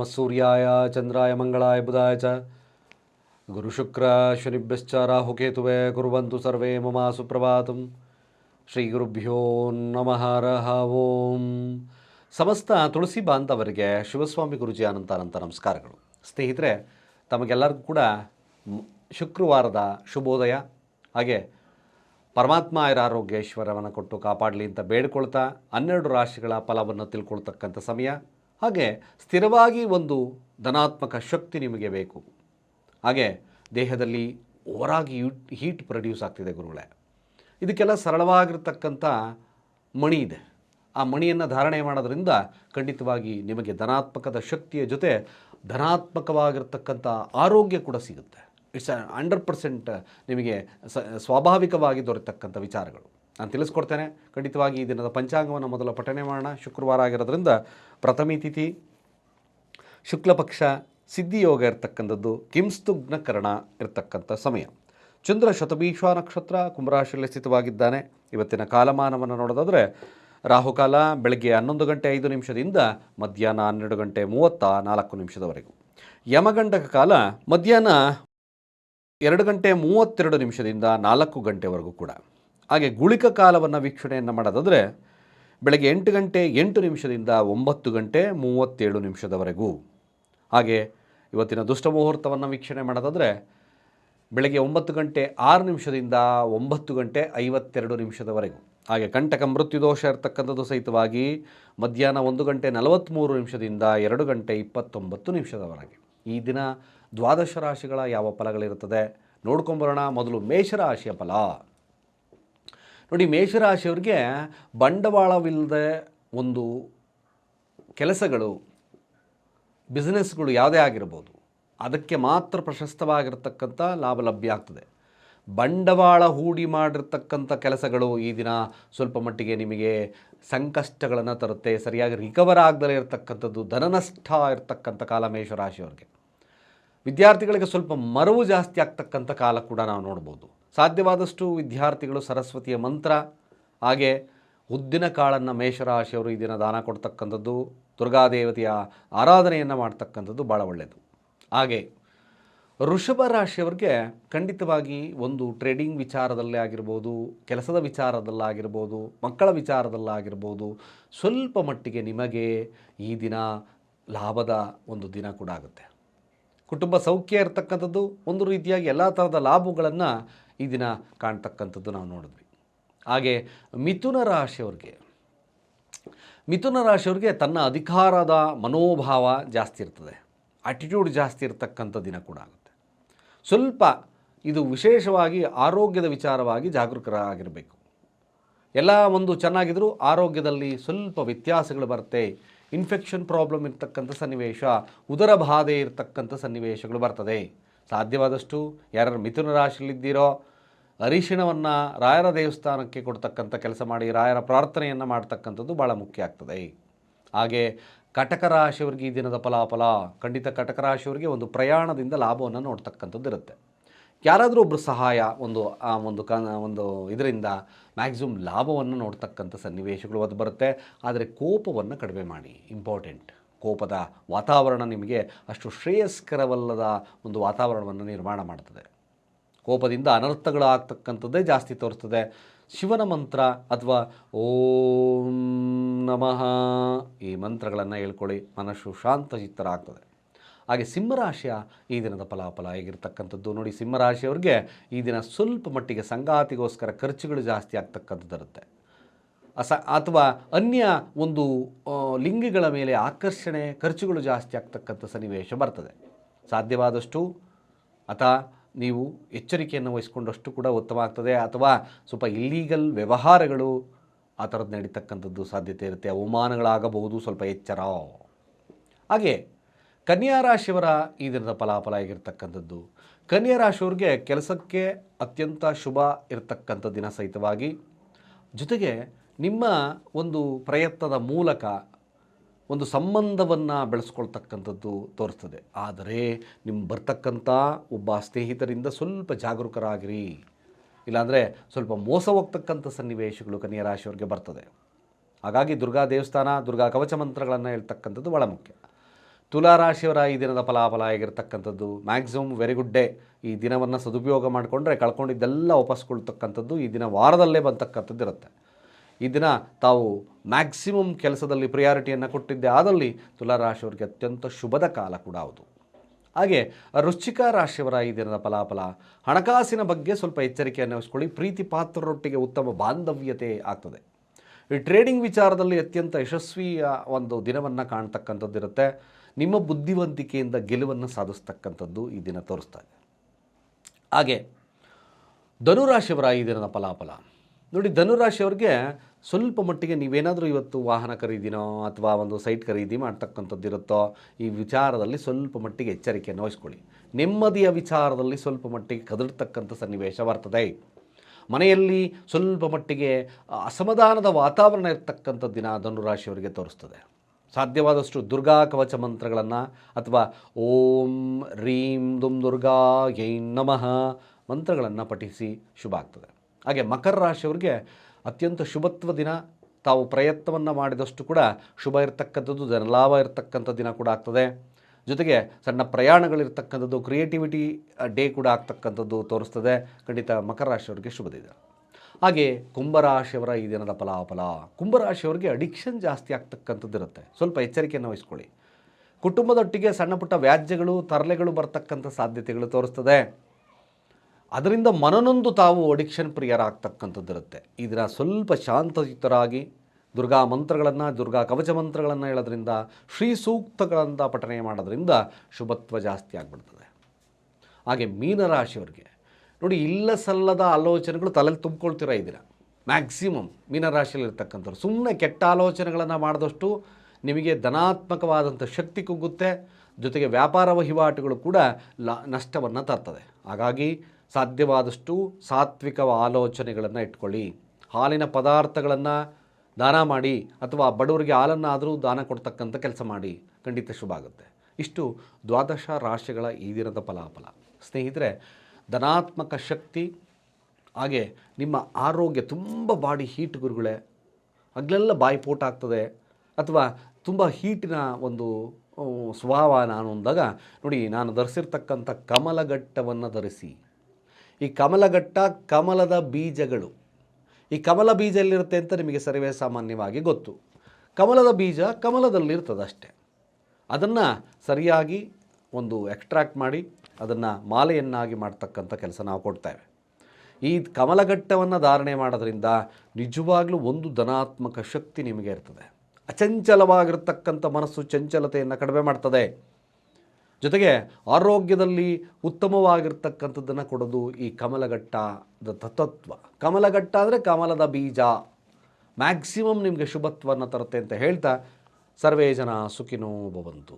ನಮಃ ಸೂರ್ಯಾಯ ಚಂದ್ರಾಯ ಮಂಗಳಾಯ ಬುಧಾಯ ಚ ಗುರುಶುಕ್ರ ಶನಿಭ್ಯಶ್ಚ ರಾಹುಕೇತುವೆ ಕುರುವಂತು ಸರ್ವೇ ಮಮ ಸುಪ್ರಭಾತಂ ಶ್ರೀ ಗುರುಭ್ಯೋ ನಮಃ ರಹ ಓಂ ಸಮಸ್ತ ತುಳಸಿ ಬಾಂಧವರಿಗೆ ಶಿವಸ್ವಾಮಿ ಗುರುಜಿ ಅನಂತ ಅನಂತ ನಮಸ್ಕಾರಗಳು. ಸ್ನೇಹಿತರೆ, ತಮಗೆಲ್ಲರಿಗೂ ಕೂಡ ಶುಕ್ರವಾರದ ಶುಭೋದಯ. ಹಾಗೆ ಪರಮಾತ್ಮ ಆಯುರ ಆರೋಗ್ಯೇಶ್ವರವನ್ನು ಕೊಟ್ಟು ಕಾಪಾಡಲಿ ಅಂತ ಬೇಡ್ಕೊಳ್ತಾ ಹನ್ನೆರಡು ರಾಶಿಗಳ ಫಲವನ್ನು ತಿಳ್ಕೊಳ್ತಕ್ಕಂಥ ಸಮಯ. ಹಾಗೆ ಸ್ಥಿರವಾಗಿ ಒಂದು ಧನಾತ್ಮಕ ಶಕ್ತಿ ನಿಮಗೆ ಬೇಕು. ಹಾಗೆ ದೇಹದಲ್ಲಿ ಓವರಾಗಿ ಹೀಟ್ ಪ್ರೊಡ್ಯೂಸ್ ಆಗ್ತಿದೆ ಗುರುಗಳೇ. ಇದಕ್ಕೆಲ್ಲ ಸರಳವಾಗಿರ್ತಕ್ಕಂಥ ಮಣಿ ಇದೆ. ಆ ಮಣಿಯನ್ನು ಧಾರಣೆ ಮಾಡೋದ್ರಿಂದ ಖಂಡಿತವಾಗಿ ನಿಮಗೆ ಧನಾತ್ಮಕದ ಶಕ್ತಿಯ ಜೊತೆ ಧನಾತ್ಮಕವಾಗಿರ್ತಕ್ಕಂಥ ಆರೋಗ್ಯ ಕೂಡ ಸಿಗುತ್ತೆ. ಇಟ್ಸ್ ಹಂಡ್ರೆಡ್ ಪರ್ಸೆಂಟ್ ನಿಮಗೆ ಸ್ವಾಭಾವಿಕವಾಗಿ ದೊರೆತಕ್ಕಂಥ ವಿಚಾರಗಳು. ನಾನು ತಿಳಿಸ್ಕೊಡ್ತೇನೆ. ಖಂಡಿತವಾಗಿ ಈ ದಿನದ ಪಂಚಾಂಗವನ್ನು ಮೊದಲ ಪಠನೆ ಮಾಡೋಣ. ಶುಕ್ರವಾರ ಆಗಿರೋದ್ರಿಂದ ಪ್ರಥಮಿ ತಿಥಿ, ಶುಕ್ಲ ಪಕ್ಷ ಸಿದ್ಧಿಯೋಗ ಇರ್ತಕ್ಕಂಥದ್ದು, ಕಿಂಸ್ತುಗ್ನ ಇರತಕ್ಕಂಥ ಸಮಯ. ಚಂದ್ರ ಶತಭೀಶ್ವ ನಕ್ಷತ್ರ ಕುಂಭರಾಶಿಯಲ್ಲಿ ಸ್ಥಿತವಾಗಿದ್ದಾನೆ. ಇವತ್ತಿನ ಕಾಲಮಾನವನ್ನು ನೋಡೋದಾದರೆ ರಾಹುಕಾಲ ಬೆಳಗ್ಗೆ ಹನ್ನೊಂದು ಗಂಟೆ ಐದು ನಿಮಿಷದಿಂದ ಮಧ್ಯಾಹ್ನ ಹನ್ನೆರಡು ಗಂಟೆ ಮೂವತ್ತ ನಾಲ್ಕು ನಿಮಿಷದವರೆಗೂ. ಯಮಗಂಡಕ ಕಾಲ ಮಧ್ಯಾಹ್ನ ಎರಡು ಗಂಟೆ ಮೂವತ್ತೆರಡು ನಿಮಿಷದಿಂದ ನಾಲ್ಕು ಗಂಟೆವರೆಗೂ ಕೂಡ. ಹಾಗೆ ಗುಳಿಕ ಕಾಲವನ್ನು ವೀಕ್ಷಣೆಯನ್ನು ಮಾಡೋದಾದರೆ ಬೆಳಗ್ಗೆ ಎಂಟು ಗಂಟೆ ಎಂಟು ನಿಮಿಷದಿಂದ ಒಂಬತ್ತು ಗಂಟೆ ಮೂವತ್ತೇಳು ನಿಮಿಷದವರೆಗೂ. ಹಾಗೆ ಇವತ್ತಿನ ದುಷ್ಟ ಮುಹೂರ್ತವನ್ನು ವೀಕ್ಷಣೆ ಮಾಡೋದಾದರೆ ಬೆಳಗ್ಗೆ ಒಂಬತ್ತು ಗಂಟೆ ಆರು ನಿಮಿಷದಿಂದ ಒಂಬತ್ತು ಗಂಟೆ ಐವತ್ತೆರಡು ನಿಮಿಷದವರೆಗೂ. ಹಾಗೆ ಕಂಟಕ ಮೃತ್ಯುದೋಷ ಇರತಕ್ಕಂಥದ್ದು ಸಹಿತವಾಗಿ ಮಧ್ಯಾಹ್ನ ಒಂದು ಗಂಟೆ ನಲವತ್ತ್ಮೂರು ನಿಮಿಷದಿಂದ ಎರಡು ಗಂಟೆ ಇಪ್ಪತ್ತೊಂಬತ್ತು ನಿಮಿಷದವರೆಗೆ. ಈ ದಿನ ದ್ವಾದಶ ರಾಶಿಗಳ ಯಾವ ಫಲಗಳಿರುತ್ತದೆ ನೋಡ್ಕೊಂಬರೋಣ. ಮೊದಲು ಮೇಷರಾಶಿಯ ಫಲ. ನೋಡಿ ಮೇಷರಾಶಿಯವ್ರಿಗೆ ಬಂಡವಾಳವಿಲ್ಲದೆ ಒಂದು ಕೆಲಸಗಳು, ಬಿಸ್ನೆಸ್ಗಳು ಯಾವುದೇ ಆಗಿರ್ಬೋದು, ಅದಕ್ಕೆ ಮಾತ್ರ ಪ್ರಶಸ್ತವಾಗಿರ್ತಕ್ಕಂಥ ಲಾಭ ಲಭ್ಯ ಆಗ್ತದೆ. ಬಂಡವಾಳ ಹೂಡಿ ಮಾಡಿರ್ತಕ್ಕಂಥ ಕೆಲಸಗಳು ಈ ದಿನ ಸ್ವಲ್ಪ ಮಟ್ಟಿಗೆ ನಿಮಗೆ ಸಂಕಷ್ಟಗಳನ್ನು ತರುತ್ತೆ, ಸರಿಯಾಗಿ ರಿಕವರ್ ಆಗದಲೇ ಇರತಕ್ಕಂಥದ್ದು, ಧನನಷ್ಟ ಇರತಕ್ಕಂಥ ಕಾಲ ಮೇಷರಾಶಿಯವ್ರಿಗೆ. ವಿದ್ಯಾರ್ಥಿಗಳಿಗೆ ಸ್ವಲ್ಪ ಮರವು ಜಾಸ್ತಿ ಆಗ್ತಕ್ಕಂಥ ಕಾಲ ಕೂಡ ನಾವು ನೋಡ್ಬೋದು. ಸಾಧ್ಯವಾದಷ್ಟು ವಿದ್ಯಾರ್ಥಿಗಳು ಸರಸ್ವತಿಯ ಮಂತ್ರ, ಹಾಗೆ ಉದ್ದಿನ ಕಾಳನ್ನು ಮೇಷರಾಶಿಯವರು ಈ ದಿನ ದಾನ ಕೊಡ್ತಕ್ಕಂಥದ್ದು, ದುರ್ಗಾದೇವತೆಯ ಆರಾಧನೆಯನ್ನು ಮಾಡ್ತಕ್ಕಂಥದ್ದು ಭಾಳ ಒಳ್ಳೆಯದು ಹಾಗೆ ಋಷಭ ರಾಶಿಯವ್ರಿಗೆ ಖಂಡಿತವಾಗಿ ಒಂದು ಟ್ರೇಡಿಂಗ್ ವಿಚಾರದಲ್ಲೇ ಆಗಿರ್ಬೋದು, ಕೆಲಸದ ವಿಚಾರದಲ್ಲಾಗಿರ್ಬೋದು ಮಕ್ಕಳ ವಿಚಾರದಲ್ಲಾಗಿರ್ಬೋದು ಸ್ವಲ್ಪ ಮಟ್ಟಿಗೆ ನಿಮಗೆ ಈ ದಿನ ಲಾಭದ ಒಂದು ದಿನ ಕೂಡ ಆಗುತ್ತೆ. ಕುಟುಂಬ ಸೌಖ್ಯ ಇರತಕ್ಕಂಥದ್ದು ಒಂದು ರೀತಿಯಾಗಿ ಎಲ್ಲ ಥರದ ಲಾಭಗಳನ್ನು ಈ ದಿನ ಕಾಣ್ತಕ್ಕಂಥದ್ದು ನಾವು ನೋಡಿದ್ವಿ. ಹಾಗೆ ಮಿಥುನ ರಾಶಿಯವ್ರಿಗೆ ಮಿಥುನ ರಾಶಿಯವ್ರಿಗೆ ತನ್ನ ಅಧಿಕಾರದ ಮನೋಭಾವ ಜಾಸ್ತಿ ಇರ್ತದೆ ಆಟಿಟ್ಯೂಡ್ ಜಾಸ್ತಿ ಇರತಕ್ಕಂಥ ದಿನ ಕೂಡ ಆಗುತ್ತೆ. ಸ್ವಲ್ಪ ಇದು ವಿಶೇಷವಾಗಿ ಆರೋಗ್ಯದ ವಿಚಾರವಾಗಿ ಜಾಗರೂಕರಾಗಿರಬೇಕು. ಎಲ್ಲ ಒಂದು ಚೆನ್ನಾಗಿದ್ರೂ ಆರೋಗ್ಯದಲ್ಲಿ ಸ್ವಲ್ಪ ವ್ಯತ್ಯಾಸಗಳು ಬರುತ್ತೆ ಇನ್ಫೆಕ್ಷನ್ ಪ್ರಾಬ್ಲಮ್ ಇರ್ತಕ್ಕಂಥ ಸನ್ನಿವೇಶ, ಉದರ ಬಾಧೆ ಇರತಕ್ಕಂಥ ಸನ್ನಿವೇಶಗಳು ಬರ್ತದೆ. ಸಾಧ್ಯವಾದಷ್ಟು ಯಾರು ಮಿಥುನ ರಾಶಿಯಲ್ಲಿದ್ದೀರೋ ಅರಿಶಿಣವನ್ನು ರಾಯರ ದೇವಸ್ಥಾನಕ್ಕೆ ಕೊಡ್ತಕ್ಕಂಥ ಕೆಲಸ ಮಾಡಿ, ರಾಯರ ಪ್ರಾರ್ಥನೆಯನ್ನು ಮಾಡ್ತಕ್ಕಂಥದ್ದು ಭಾಳ ಮುಖ್ಯ ಆಗ್ತದೆ. ಹಾಗೆ ಕಟಕ ರಾಶಿಯವರಿಗೆ ಈ ದಿನದ ಫಲಾಫಲ, ಖಂಡಿತ ಕಟಕ ರಾಶಿಯವ್ರಿಗೆ ಒಂದು ಪ್ರಯಾಣದಿಂದ ಲಾಭವನ್ನು ನೋಡ್ತಕ್ಕಂಥದ್ದು ಇರುತ್ತೆ. ಯಾರಾದರೂ ಒಬ್ಬರು ಸಹಾಯ, ಒಂದು, ಆ, ಒಂದು ಕ ಒಂದು ಇದರಿಂದ ಮ್ಯಾಕ್ಸಿಮಮ್ ಲಾಭವನ್ನು ನೋಡ್ತಕ್ಕಂಥ ಸನ್ನಿವೇಶಗಳು ಅದು ಬರುತ್ತೆ. ಆದರೆ ಕೋಪವನ್ನು ಕಡಿಮೆ ಮಾಡಿ ಇಂಪಾರ್ಟೆಂಟ್ ಕೋಪದ ವಾತಾವರಣ ನಿಮಗೆ ಅಷ್ಟು ಶ್ರೇಯಸ್ಕರವಲ್ಲದ ಒಂದು ವಾತಾವರಣವನ್ನು ನಿರ್ಮಾಣ ಮಾಡ್ತದೆ. ಕೋಪದಿಂದ ಅನರ್ಥಗಳು ಆಗ್ತಕ್ಕಂಥದ್ದೇ ಜಾಸ್ತಿ ತೋರಿಸ್ತದೆ. ಶಿವನ ಮಂತ್ರ ಅಥವಾ ಓಂ ನಮಃ ಈ ಮಂತ್ರಗಳನ್ನು ಹೇಳ್ಕೊಳ್ಳಿ, ಮನಸ್ಸು ಶಾಂತಚಿತ್ತರಾಗ್ತದೆ. ಹಾಗೆ ಸಿಂಹರಾಶಿಯ ಈ ದಿನದ ಫಲಾಫಲ ಹೇಗಿರ್ತಕ್ಕಂಥದ್ದು ನೋಡಿ, ಸಿಂಹರಾಶಿಯವ್ರಿಗೆ ಈ ದಿನ ಸ್ವಲ್ಪ ಮಟ್ಟಿಗೆ ಸಂಗಾತಿಗೋಸ್ಕರ ಖರ್ಚುಗಳು ಜಾಸ್ತಿ ಆಗ್ತಕ್ಕಂಥದ್ದು ಇರುತ್ತೆ. ಅಸ, ಅಥವಾ ಅನ್ಯ ಒಂದು ಲಿಂಗಿಗಳ ಮೇಲೆ ಆಕರ್ಷಣೆ, ಖರ್ಚುಗಳು ಜಾಸ್ತಿ ಆಗ್ತಕ್ಕಂಥ ಸನ್ನಿವೇಶ ಬರ್ತದೆ. ಸಾಧ್ಯವಾದಷ್ಟು, ಅಥವಾ ನೀವು ಎಚ್ಚರಿಕೆಯನ್ನು ವಹಿಸ್ಕೊಂಡಷ್ಟು ಕೂಡ ಉತ್ತಮ ಆಗ್ತದೆ ಅಥವಾ ಸ್ವಲ್ಪ ಇಲ್ಲೀಗಲ್ ವ್ಯವಹಾರಗಳು ಆ ಥರದ್ದು ನಡೀತಕ್ಕಂಥದ್ದು ಸಾಧ್ಯತೆ ಇರುತ್ತೆ, ಅವಮಾನಗಳಾಗಬಹುದು ಸ್ವಲ್ಪ ಎಚ್ಚರ. ಹಾಗೆ ಕನ್ಯಾ ರಾಶಿಯವರ ಈ ದಿನದ ಫಲಾಫಲ ಆಗಿರ್ತಕ್ಕಂಥದ್ದು ಕನ್ಯಾ ರಾಶಿಯವ್ರಿಗೆ ಕೆಲಸಕ್ಕೆ ಅತ್ಯಂತ ಶುಭ ಇರತಕ್ಕಂಥ ದಿನ ಸಹಿತವಾಗಿ ಜೊತೆಗೆ ನಿಮ್ಮ ಒಂದು ಪ್ರಯತ್ನದ ಮೂಲಕ ಒಂದು ಸಂಬಂಧವನ್ನು ಬೆಳೆಸ್ಕೊಳ್ತಕ್ಕಂಥದ್ದು ತೋರಿಸ್ತದೆ. ಆದರೆ ನಿಮ್ಮ ಬರ್ತಕ್ಕಂಥ ಒಬ್ಬ ಸ್ನೇಹಿತರಿಂದ ಸ್ವಲ್ಪ ಜಾಗರೂಕರಾಗಿರಿ. ಇಲ್ಲಾಂದರೆ ಸ್ವಲ್ಪ ಮೋಸ ಹೋಗ್ತಕ್ಕಂಥ ಸನ್ನಿವೇಶಗಳು ಕನ್ಯಾ ರಾಶಿಯವರಿಗೆ ಬರ್ತದೆ. ಹಾಗಾಗಿ ದುರ್ಗಾ ದೇವಸ್ಥಾನ, ದುರ್ಗಾ ಕವಚ ಮಂತ್ರಗಳನ್ನು ಹೇಳ್ತಕ್ಕಂಥದ್ದು ಭಾಳ ಮುಖ್ಯ. ತುಲಾರಾಶಿಯವರ ಈ ದಿನದ ಫಲಾಫಲ ಆಗಿರತಕ್ಕಂಥದ್ದು ಮ್ಯಾಕ್ಸಿಮಮ್ ವೆರಿ ಗುಡ್ ಡೇ ಈ ದಿನವನ್ನು ಸದುಪಯೋಗ ಮಾಡಿಕೊಂಡ್ರೆ ಕಳ್ಕೊಂಡಿದ್ದೆಲ್ಲ ವಾಪಸ್ಕೊಳ್ತಕ್ಕಂಥದ್ದು ಈ ದಿನ ವಾರದಲ್ಲೇ ಬಂತಕ್ಕಂಥದ್ದು ಇರುತ್ತೆ. ಈ ದಿನ ತಾವು ಮ್ಯಾಕ್ಸಿಮಮ್ ಕೆಲಸದಲ್ಲಿ ಪ್ರಿಯಾರಿಟಿಯನ್ನು ಕೊಟ್ಟಿದ್ದೆ ಆದಲ್ಲಿ ತುಲಾರಾಶಿಯವರಿಗೆ ಅತ್ಯಂತ ಶುಭದ ಕಾಲ ಕೂಡ ಹೌದು. ಹಾಗೆ ರುಚಿಕ ರಾಶಿಯವರ ಈ ದಿನದ ಫಲಾಫಲ, ಹಣಕಾಸಿನ ಬಗ್ಗೆ ಸ್ವಲ್ಪ ಎಚ್ಚರಿಕೆಯನ್ನು ವಹಿಸ್ಕೊಳ್ಳಿ. ಪ್ರೀತಿ ಪಾತ್ರರೊಟ್ಟಿಗೆ ಉತ್ತಮ ಬಾಂಧವ್ಯತೆ ಆಗ್ತದೆ. ಈ ಟ್ರೇಡಿಂಗ್ ವಿಚಾರದಲ್ಲಿ ಅತ್ಯಂತ ಯಶಸ್ವಿಯ ಒಂದು ದಿನವನ್ನು ಕಾಣ್ತಕ್ಕಂಥದ್ದಿರುತ್ತೆ ನಿಮ್ಮ ಬುದ್ಧಿವಂತಿಕೆಯಿಂದ ಗೆಲುವನ್ನು ಸಾಧಿಸ್ತಕ್ಕಂಥದ್ದು ಈ ದಿನ ತೋರಿಸ್ತಾ ಇದೆ. ಹಾಗೆ ಧನುರಾಶಿಯವರ ಈ ದಿನದ ಫಲಾಫಲ. ನೋಡಿ, ಧನುರಾಶಿಯವ್ರಿಗೆ ಸ್ವಲ್ಪ ಮಟ್ಟಿಗೆ ನೀವೇನಾದರೂ ಇವತ್ತು ವಾಹನ ಖರೀದಿನೋ ಅಥವಾ ಒಂದು ಸೈಟ್ ಖರೀದಿ ಮಾಡ್ತಕ್ಕಂಥದ್ದು ಇರುತ್ತೋ, ಈ ವಿಚಾರದಲ್ಲಿ ಸ್ವಲ್ಪ ಮಟ್ಟಿಗೆ ಎಚ್ಚರಿಕೆಯನ್ನು ವಹಿಸ್ಕೊಳ್ಳಿ ನೆಮ್ಮದಿಯ ವಿಚಾರದಲ್ಲಿ ಸ್ವಲ್ಪ ಮಟ್ಟಿಗೆ ಕದಡ್ತಕ್ಕಂಥ ಸನ್ನಿವೇಶ ಬರ್ತದೆ. ಮನೆಯಲ್ಲಿ ಸ್ವಲ್ಪ ಮಟ್ಟಿಗೆ ಅಸಮಾಧಾನದ ವಾತಾವರಣ ಇರ್ತಕ್ಕಂಥ ದಿನ ಧನುರಾಶಿಯವರಿಗೆ ತೋರಿಸ್ತದೆ. ಸಾಧ್ಯವಾದಷ್ಟು ದುರ್ಗಾ ಕವಚ ಮಂತ್ರಗಳನ್ನು ಅಥವಾ ಓಂ ರೀಂ ದುಂ ದುರ್ಗಾ ಯೈ ನಮಃ ಮಂತ್ರಗಳನ್ನು ಪಠಿಸಿ ಶುಭ ಆಗ್ತದೆ. ಹಾಗೆ ಮಕರ ರಾಶಿಯವರಿಗೆ ಅತ್ಯಂತ ಶುಭತ್ವ ದಿನ. ತಾವು ಪ್ರಯತ್ನವನ್ನು ಮಾಡಿದಷ್ಟು ಕೂಡ ಶುಭ ಇರತಕ್ಕಂಥದ್ದು ಧನಲಾಭ ಇರತಕ್ಕಂಥ ದಿನ ಕೂಡ ಆಗ್ತದೆ. ಜೊತೆಗೆ ಸಣ್ಣ ಪ್ರಯಾಣಗಳಿರ್ತಕ್ಕಂಥದ್ದು, ಕ್ರಿಯೇಟಿವಿಟಿ ಡೇ ಕೂಡ ಆಗ್ತಕ್ಕಂಥದ್ದು ತೋರಿಸ್ತದೆ. ಖಂಡಿತ ಮಕರ ರಾಶಿಯವರಿಗೆ ಶುಭ ದಿನ. ಹಾಗೆ ಕುಂಭರಾಶಿಯವರ ಈ ದಿನದ ಫಲಾಫಲ. ಕುಂಭರಾಶಿಯವರಿಗೆ ಅಡಿಕ್ಷನ್ ಜಾಸ್ತಿ ಆಗ್ತಕ್ಕಂಥದ್ದು ಇರುತ್ತೆ. ಸ್ವಲ್ಪ ಎಚ್ಚರಿಕೆಯನ್ನು ವಹಿಸ್ಕೊಳ್ಳಿ. ಕುಟುಂಬದೊಟ್ಟಿಗೆ ಸಣ್ಣ ಪುಟ್ಟ ವ್ಯಾಜ್ಯಗಳು, ತರಲೆಗಳು ಬರ್ತಕ್ಕಂಥ ಸಾಧ್ಯತೆಗಳು ತೋರಿಸ್ತದೆ. ಅದರಿಂದ ಮನನೊಂದು ತಾವು ಅಡಿಕ್ಷನ್ ಪ್ರಿಯರಾಗ್ತಕ್ಕಂಥದ್ದಿರುತ್ತೆ. ಇದರ ಸ್ವಲ್ಪ ಶಾಂತಚಿತ್ತರಾಗಿ ದುರ್ಗಾ ಮಂತ್ರಗಳನ್ನು, ದುರ್ಗಾ ಕವಚ ಮಂತ್ರಗಳನ್ನು ಹೇಳೋದ್ರಿಂದ, ಶ್ರೀ ಸೂಕ್ತಗಳಂಥ ಪಠನೆ ಮಾಡೋದ್ರಿಂದ ಶುಭತ್ವ ಜಾಸ್ತಿ ಆಗಿಬಿಡ್ತದೆ. ಹಾಗೆ ಮೀನರಾಶಿಯವ್ರಿಗೆ ನೋಡಿ ಇಲ್ಲ ಸಲ್ಲದ ಆಲೋಚನೆಗಳು ತಲೆಯಲ್ಲಿ ತುಂಬಿಕೊಳ್ತೀರ ಇದೀರ ಮ್ಯಾಕ್ಸಿಮಮ್ ಮೀನರಾಶಿಯಲ್ಲಿರ್ತಕ್ಕಂಥವ್ರು ಸುಮ್ಮನೆ ಕೆಟ್ಟ ಆಲೋಚನೆಗಳನ್ನು ಮಾಡಿದಷ್ಟು ನಿಮಗೆ ಧನಾತ್ಮಕವಾದಂಥ ಶಕ್ತಿ ಕುಗ್ಗುತ್ತೆ. ಜೊತೆಗೆ ವ್ಯಾಪಾರ ವಹಿವಾಟುಗಳು ಕೂಡ ಲ, ನಷ್ಟವನ್ನು ತರ್ತದೆ. ಹಾಗಾಗಿ ಸಾಧ್ಯವಾದಷ್ಟು ಸಾತ್ವಿಕ ಆಲೋಚನೆಗಳನ್ನು ಇಟ್ಕೊಳ್ಳಿ. ಹಾಲಿನ ಪದಾರ್ಥಗಳನ್ನು ದಾನ ಮಾಡಿ ಅಥವಾ ಬಡವರಿಗೆ ಹಾಲನ್ನಾದರೂ ದಾನ ಕೊಡ್ತಕ್ಕಂಥ ಕೆಲಸ ಮಾಡಿ. ಖಂಡಿತ ಶುಭ ಆಗುತ್ತೆ. ಇಷ್ಟು ದ್ವಾದಶ ರಾಶಿಗಳ ಈ ದಿನದ ಫಲಾಫಲ. ಸ್ನೇಹಿತರೆ, ಧನಾತ್ಮಕ ಶಕ್ತಿ, ಹಾಗೆ ನಿಮ್ಮ ಆರೋಗ್ಯ ತುಂಬ ಬಾಡಿ ಹೀಟ್ ಗುರುಗಳೇ ಹಗಲೆಲ್ಲ ಬಾಯಿ ಪೋಟ ಆಗ್ತದೆ ಅಥವಾ ತುಂಬ ಹೀಟಿನ ಒಂದು ಸ್ವಭಾವ ನಾನು ಅಂದಾಗ, ನೋಡಿ, ನಾನು ಧರಿಸಿರ್ತಕ್ಕಂಥ ಕಮಲಗಟ್ಟವನ್ನು ಧರಿಸಿ ಈ ಕಮಲಘಟ್ಟ ಕಮಲದ ಬೀಜಗಳು. ಈ ಕಮಲ ಬೀಜ ಎಲ್ಲಿರುತ್ತೆ ಅಂತ ನಿಮಗೆ ಸರ್ವೇ ಸಾಮಾನ್ಯವಾಗಿ ಗೊತ್ತು. ಕಮಲದ ಬೀಜ ಕಮಲದಲ್ಲಿರ್ತದೆ ಅಷ್ಟೇ. ಅದನ್ನು ಸರಿಯಾಗಿ ಒಂದು ಎಕ್ಸ್ಟ್ರಾಕ್ಟ್ ಮಾಡಿ ಅದನ್ನು ಮಾಲೆಯನ್ನಾಗಿ ಮಾಡ್ತಕ್ಕಂಥ ಕೆಲಸ ನಾವು ಕೊಡ್ತೇವೆ ಈ ಕಮಲಘಟ್ಟವನ್ನು ಧಾರಣೆ ಮಾಡೋದ್ರಿಂದ ನಿಜವಾಗಲೂ ಒಂದು ಧನಾತ್ಮಕ ಶಕ್ತಿ ನಿಮಗೆ ಇರ್ತದೆ. ಅಚಂಚಲವಾಗಿರ್ತಕ್ಕಂಥ ಮನಸ್ಸು ಚಂಚಲತೆಯನ್ನು ಕಡಿಮೆ ಮಾಡ್ತದೆ. ಜೊತೆಗೆ ಆರೋಗ್ಯದಲ್ಲಿ ಉತ್ತಮವಾಗಿರ್ತಕ್ಕಂಥದ್ದನ್ನು ಕೊಡೋದು ಈ ಕಮಲಘಟ್ಟದ ತತ್ವ ಕಮಲಘಟ್ಟ ಅಂದರೆ ಕಮಲದ ಬೀಜ. ಮ್ಯಾಕ್ಸಿಮಮ್ ನಿಮಗೆ ಶುಭತ್ವವನ್ನು ತರುತ್ತೆ ಅಂತ ಹೇಳ್ತಾ ಸರ್ವೇ ಜನ ಸುಖಿನೋ ಭವಂತು.